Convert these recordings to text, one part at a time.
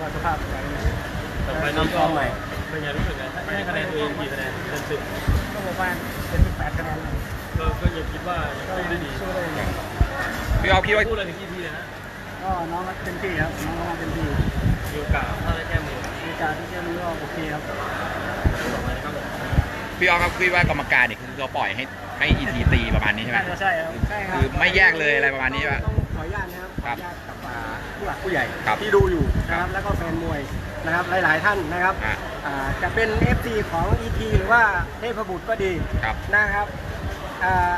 ว่าสภาพเป็นยังไงต่อไปนี้น้ำก็ซ้อมใหม่เป็นไงรู้สึกไงให้คะแนนตัวเองกี่คะแนนเต็มสิบก็ประมาณเป็นแปดคะแนนครับก็ก็ยังคิดว่ายังก็สู้ได้ดีสู้ได้อย่างพี่ออฟคิดว่าพูดอะไรถึงที่พี่เลยนะก็น้องก็เต็มที่ครับน้องก็เต็มที่มีโอกาสถ้าได้แก้มือมีการที่จะรู้ก็โอเคครับต่อไปนะครับผมพี่ออฟครับคิดว่ากรรมการเนี่ยคือเขาปล่อยให้ให้อีทีตีประมาณนี้ใช่ไหมน่าจะใช่ครับใช่ครับคือไม่แยกเลยอะไรประมาณนี้ป่ะต้องขออนุญาตนะครับ ผู้หลักผู้ใหญ่ครับที่ดูอยู่นะคครัรับบแล้วก็แฟนมวยนะครับหลาย ๆ ท่านนะครับอะอ่าจะเป็น FC ของ ET หรือว่าเทพบุตรก็ดีครับ นะครับอ่า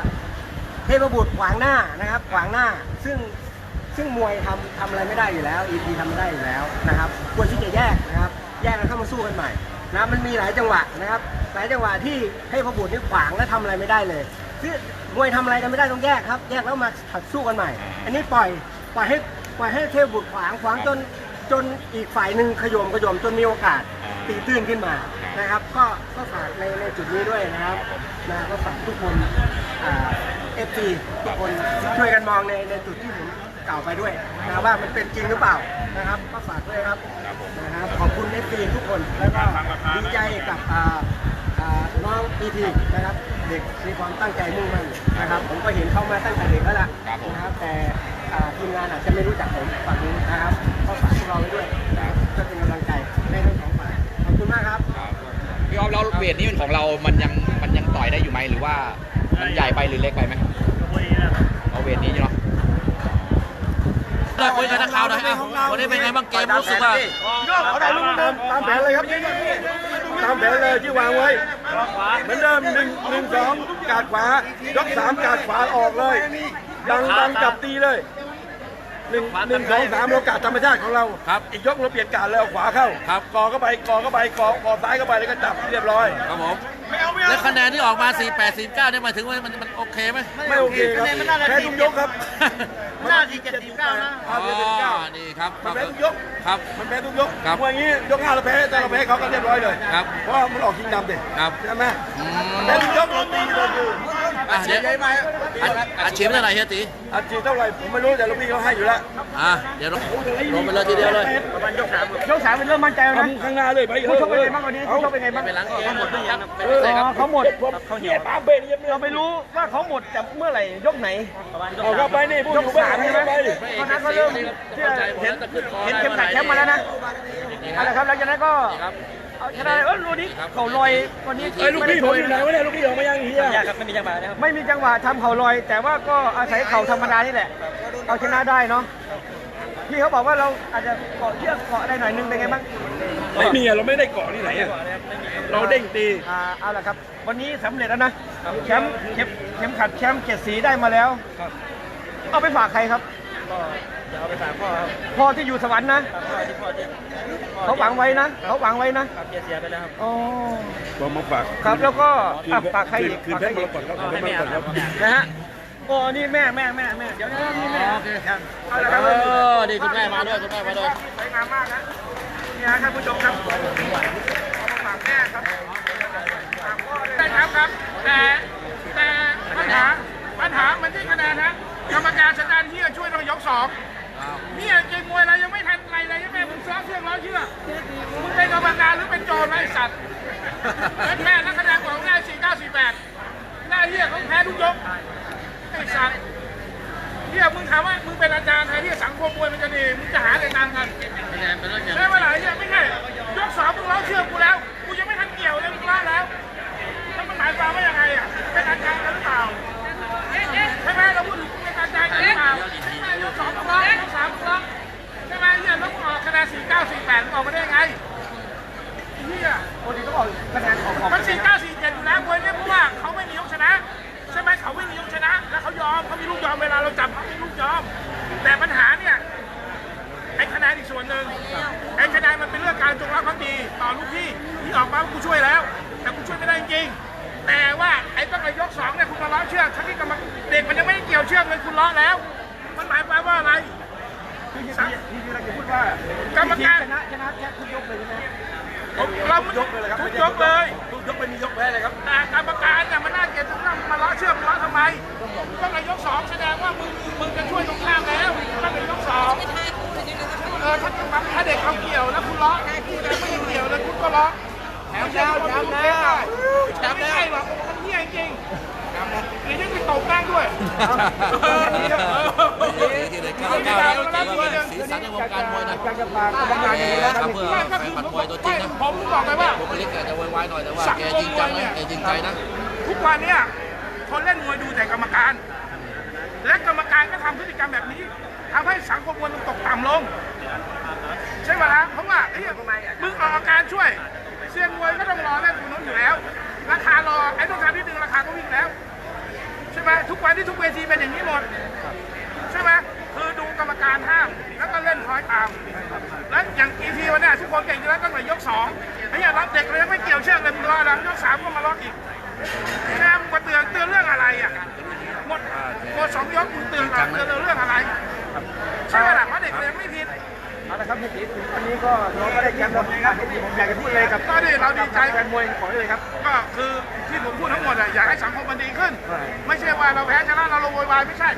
เทพบุตรขวางหน้านะครับ ขวางหน้าซึ่งซึ่งมวยทำทำอะไรไม่ได้อยู่แล้ว ET ทำไม่ได้อยู่แล้วนะครับควรที่จะแยกนะครับ แยกกันเข้ามาสู้กันใหม่นะมันมีหลายจังหวะนะครับ หลายจังหวะที่เทพบุตรนี่ขวางและทำอะไรไม่ได้เลยคือมวยทำอะไรกันไม่ได้ต้องแยกครับ แยกแล้วมาถัดสู้กันใหม่ อันนี้ปล่อยปล่อยให้ ปล่อยให้เทพบุตรขวางขวางจนจนอีกฝ่ายหนึ่งขยมขยมจนมีโอกาสตีตื้นขึ้นมานะครับ ก็ก็ฝากในในจุดนี้ด้วยนะครับนะก็ฝากทุกคนเอฟซีทุกคนช่วยกันมองในในจุดที่ผมกล่าวไปด้วยนะว่ามันเป็นจริงหรือเปล่านะครับ ก็ฝากด้วยครับนะครับขอบคุณเอฟซีทุกคนแล้วก็ดีใจกับอ่าอ่าน้องปีทีนะครับเด็กมีความตั้งใจมุ่งมั่นนะครับ ผมก็เห็นเขามาตั้งแต่เด็กแล้วล่ะครับผมนะครับแต่อ่า ทีมงานอาจจะไม่รู้จักผมฝั่งนี้นะครับก็ฝากพวกเราไว้ด้วยนะครับก็เป็นกำลังใจให้ทั้งสองฝ่ายขอบคุณมากครับ พี่ออฟแล้วเวทนี้เป็นของเรา มันยังมันยังต่อยได้อยู่ไหมหรือว่ามันใหญ่ไปหรือเล็กไปไหมเอาเวทนี้เนาะได้คุยกับนักข่าวหน่อยอะวันนี้เป็นไงบ้างเกมรู้สึกว่าเอาได้ลูกตามตามแผนเลยครับตามแผนเลยที่วางไว้เหมือนเดิมหนึ่งหนึ่งสองกาดขวายกสามกาดขวาออกเลยดังดังจับตีเลย หนึ่งหนึ่งสองสามเรากาดธรรมชาติของเราครับอีกยกเราเปลี่ยนกาดเลยเอาขวาเข้าครับกอเข้าไปกอเข้าไปกอกอซ้ายเข้าไปแล้วก็จับเรียบร้อยครับผมแล้วคะแนนที่ออกมา 48 49เนี่ยหมายถึงว่ามันมันโอเคไหมไม่โอเคครับแพ้ทุกยกครับน่าดีเจ็ดสิบเก้านะอ๋อเจ็ดสิบเก้านี่ครับคมัรันบแพ้ทุกยกครับมันแพ้ทุกยกครับมวยอย่างนี้ยกห้าเราแพ้แต่เราแพ้เขาก็เรียบร้อยเลยครับเพราะว่ามันออกชิงดำเด็ครับใช่ไหมอืมแพ้ทุกยกเราตีเราคือ อะเดี๋ยวอัดอัดฉีดเท่าไหร่เฮียตีอัดฉีดเท่าไหร่ผมไม่รู้แต่ลูกพี่เขาให้อยู่แล้วอะเดี๋ยวลงลงไปเลยทีเดียวเลยประมาณยกสามยกสามเป็นเริ่มมั่นใจแล้วนะข้างหน้าเลยไปผู้ชกเป็นไงบ้างวันนี้ผู้ชกเป็นไงบ้างไปหลังเกมหมดหรือยังเป็นเออไรครับเขาหมดเขาเหี่ยปาเบนเราไม่รู้ว่าเขาหมดจากเมื่อไหร่ยกไหนเอาเข้าไปนี่ผู้ยกสามใช่ไหมตอนนั้นเขาเริ่มที่เห็นเห็นเข็มขัดแชมป์มาแล้วนะเอาละครับหลังจากนั้นก็ เอาชนะเออลูกนี้เขาลอยวันนี้เอ้ยลูกพี่ผมอยู่ไหนวะเนี่ยลูกพี่ออกมายังเฮียไม่มีจังหวะนะครับไม่มีจังหวะทำเข่าลอย แต่ว่าก็อาศัยเข่าธรรมดานี่แหละ เอาชนะได้เนาะพี่เขาบอกว่าเราอาจจะเกาะเชือกเกาะอะไรหน่อยนึงเป็นไงบ้างไม่มีอะเราไม่ได้เกาะที่ไหนอะเราเด้งตีอ่าเอาละครับ วันนี้สำเร็จแล้วนะแชมป์เข็มเข็มขัดแชมป์เจ็ดสีได้มาแล้วเอาไปฝากใครครับก็ จะเอาไปฝากพ่อครับพ่อที่อยู่สวรรค์นะพ่อที่พ่อที่เขาหวังไว้นะ เขาหวังไว้นะ ครับเสียไปแล้วครับอ๋อ บอกมาฝากครับแล้วก็อะฝากใครคืนอีกคืนฝากแพ้ใครมอีรกกตครับขอบคุณมากครับนะฮะโอ้นี่แม่แม่แม่แม่เดี๋ยวนะนี่แม่โอเคเอาละครับเออนี่คุณแม่มาด้วยคุณแม่มาด้วย สวยงามมากนะนี่ฮะท่านผู้ชมครับเอามาฝากแม่ครับฝากพ่อด้วย ได้ครับครับ แต่แต่ปัญหาปัญหามันที่คะแนนนะกรรมการสัญญาณเฮียช่วยต้องยกสอง เนี่ยเก่งมวยอะไรยังไม่ทัน ดีต่อลูกพี่ที่ออกมาว่ากูช่วยแล้ว แต่กูช่วยไม่ได้จริงๆแต่ว่าไอ้ต้องไอ้กี่ยวเชือกเลยคุณเลาะแล้ว มันหมายความว่าอะไรพี่พี่พี่เราจะพูดว่ากรรมการชนะชนะแค่ทุกยกเลยใช่ไหมเราทุกยกเลยทุกยกเลยทุกยกไม่มียกแพ้เลยครับแต่กรรมการเนี่ยมันน่าเกลียดตรงนั้นมาเลาะเชือกมาเลาะทำไมต้องในยกสองแสดงว่ามึงมึงจะช่วยตรงข้ามแล้วต้องในยกสองเออถ้าถ้าเด็กเขาเกี่ยวแล้วคุณเลาะคุณเด็กไม่เกี่ยว แล้วคุณก็เลาะแถมแล้วแถมแล้วแถมไม่ใช่หรอกมันเหี้ยจริงหรือยังไปตบแป้งด้วยที่เลยก้าวก้าวแล้วเกี่ยวกับสีสันในวงการมวยนะอยากจะฝากกรรการอย่างนี้แล้วครับเพื่อแฟนบัตรมวยตัวจริงนะผมบอกเลยว่าบุคลิกอาจจะวายๆหน่อยแต่ว่าแกจริงจังนะแกจริงใจนะทุกวันเนี่ยคนเล่นมวยดูแต่กรรมการ และกรรมการก็ทำพฤติกรรมแบบนี้ทำให้สังคมมวยมันตกต่ำลง ใช่ไหมล่ะเพราะว่าไอ้เหี้ยมึงออกอาการช่วย เซียนมวยก็ต้องรอเล่นคุณนู้นอยู่แล้ว ราคารอไอ้ต้องทำนิดนึงราคาก็วิ่งแล้ว ใช่ไหมทุกวันที่ทุกเวทีเป็นอย่างนี้หมดใช่ไหมคือดูกรรมการห้ามแล้วก็เล่นคอยตามแล้วอย่างอีพีวันนี้ทุกคนเก่งอยู่แล้วตั้งแต่ยกสองไอ้เนี่ยรับเด็กเลยไม่เกี่ยวเชือกเลยมึงรอแล้วยกสามก็มาล็อกอีก วันนี้ก็น้องก็ได้แชมป์แล้วนะครับผมอยากจะพูดอะไรกับก็ดีเราดีใจ แฟนมวยขอเลยครับ ก็คือที่ผมพูดทั้งหมดอะอยากให้สังคมมันดีขึ้นไม่ใช่ว่าเราแพ้ชนะเราเราโวยวายไม่ใช่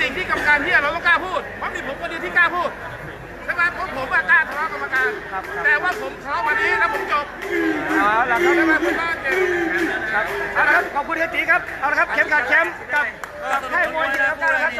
สิ่งที่กรรมการเฮียเราต้องกล้าพูดเพราะมีผมคนเดียวที่กล้าพูดใช่ไหมเพราะผมอะกล้าทะเลาะกรรมการ แต่ว่าผมทะเลาะวันนี้แล้วผมจบเอาละครับใช่ไหมผมน่าเก่ง ครับเอาละครับขอบคุณเฮียตีครับเอาละครับเข็มขัดแชมป์กับกับค่ายมวยจิตรแล้วกันนะครับ